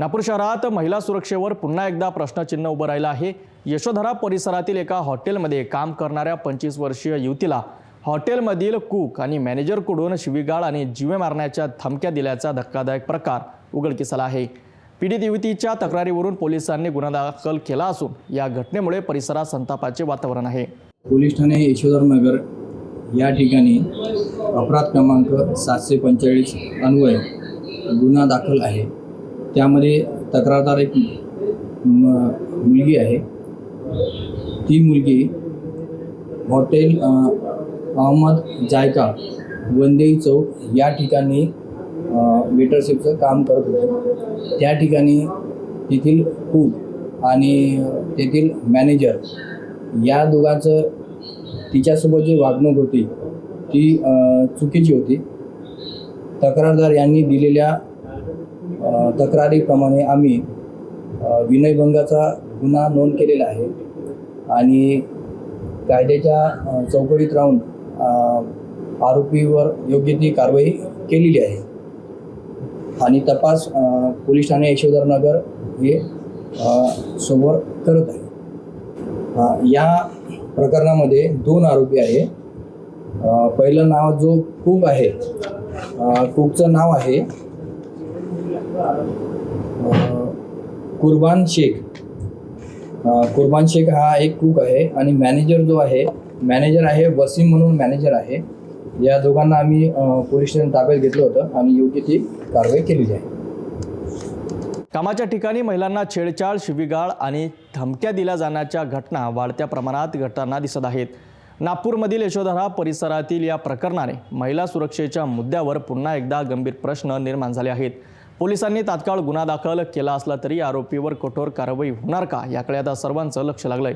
नागपूर शहरात महिला सुरक्षेवर पुन्हा एकदा प्रश्नचिन्ह उभं राहिलं आहे. यशोधरा परिसरातील एका हॉटेलमध्ये काम करणाऱ्या पंचवीस वर्षीय युवतीला हॉटेलमधील कुक आणि मॅनेजरकडून शिवीगाळ आणि जीवे मारण्याच्या धमक्या दिल्याचा धक्कादायक प्रकार उघडकीस आला आहे. पीडित युवतीच्या तक्रारीवरून पोलिसांनी गुन्हा दाखल केला असून या घटनेमुळे परिसरात संतापाचे वातावरण आहे. पोलीस ठाणे यशोधर नगर या ठिकाणी अपराध क्रमांक सातशे पंचेचाळीस अन्वय गुन्हा दाखल आहे. त्यामध्ये तक्रारदार एक म- मुलगी आहे. ती मुलगी हॉटेल अहमद जायका वंदेई चौक या ठिकाणी वेटरशिपचं काम करत होते. त्या ठिकाणी तेथील कूक आणि तेथील मॅनेजर या दोघांचं तिच्यासोबत जी वागणूक होती ती चुकीची होती. तक्रारदार यांनी दिलेल्या तक्रारीप्रमाणे आम्ही विनयभंगाचा गुन्हा नोंद केलेला आहे. आणि कायद्याच्या चौकटीत राहून आरोपीवर योग्य ती कारवाई केलेली आहे. आणि तपास पोलीस ठाणे यशोधरनगर हे समोर करत आहे. या प्रकरणामध्ये दोन आरोपी आहे पहिलं नाव जो कुक आहे कुकचं नाव आहे कुर्बान शेख. कुर्बान शेख हा एक कुक आहे आणि मॅनेजर जो आहे मॅनेजर आहे वसीम म्हणून मॅनेजर आहे. या दोघांना आम्ही पोलीस स्टेशन ताब्यात घेतलं होतं आणि योग्य ती कारवाई केलेली आहे. कामाच्या ठिकाणी महिलांना छेडछाड शिवीगाळ आणि धमक्या दिल्या जाण्याच्या घटना वाढत्या प्रमाणात घटना दिसत आहेत. नागपूरमधील यशोधरा परिसरातील या प्रकरणाने महिला सुरक्षेच्या मुद्द्यावर पुन्हा एकदा गंभीर प्रश्न निर्माण झाले आहेत. पोलिसांनी तात्काळ गुन्हा दाखल केला असला तरी आरोपीवर कठोर कारवाई होणार का? याकडे आता सर्वांचं लक्ष लागलंय.